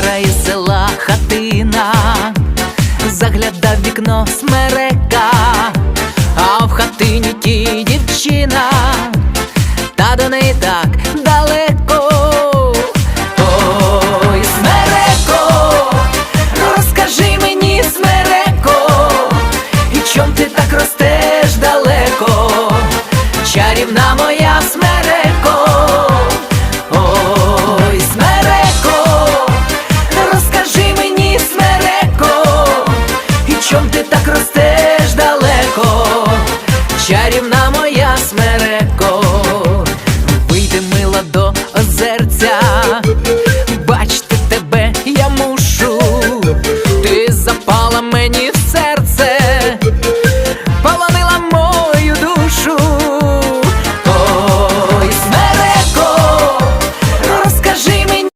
краї села хатина, заглядав вікно смерека, а в хатині ті дівчина, так ростеш далеко, чарівна моя смереко, вийди мила до озерця.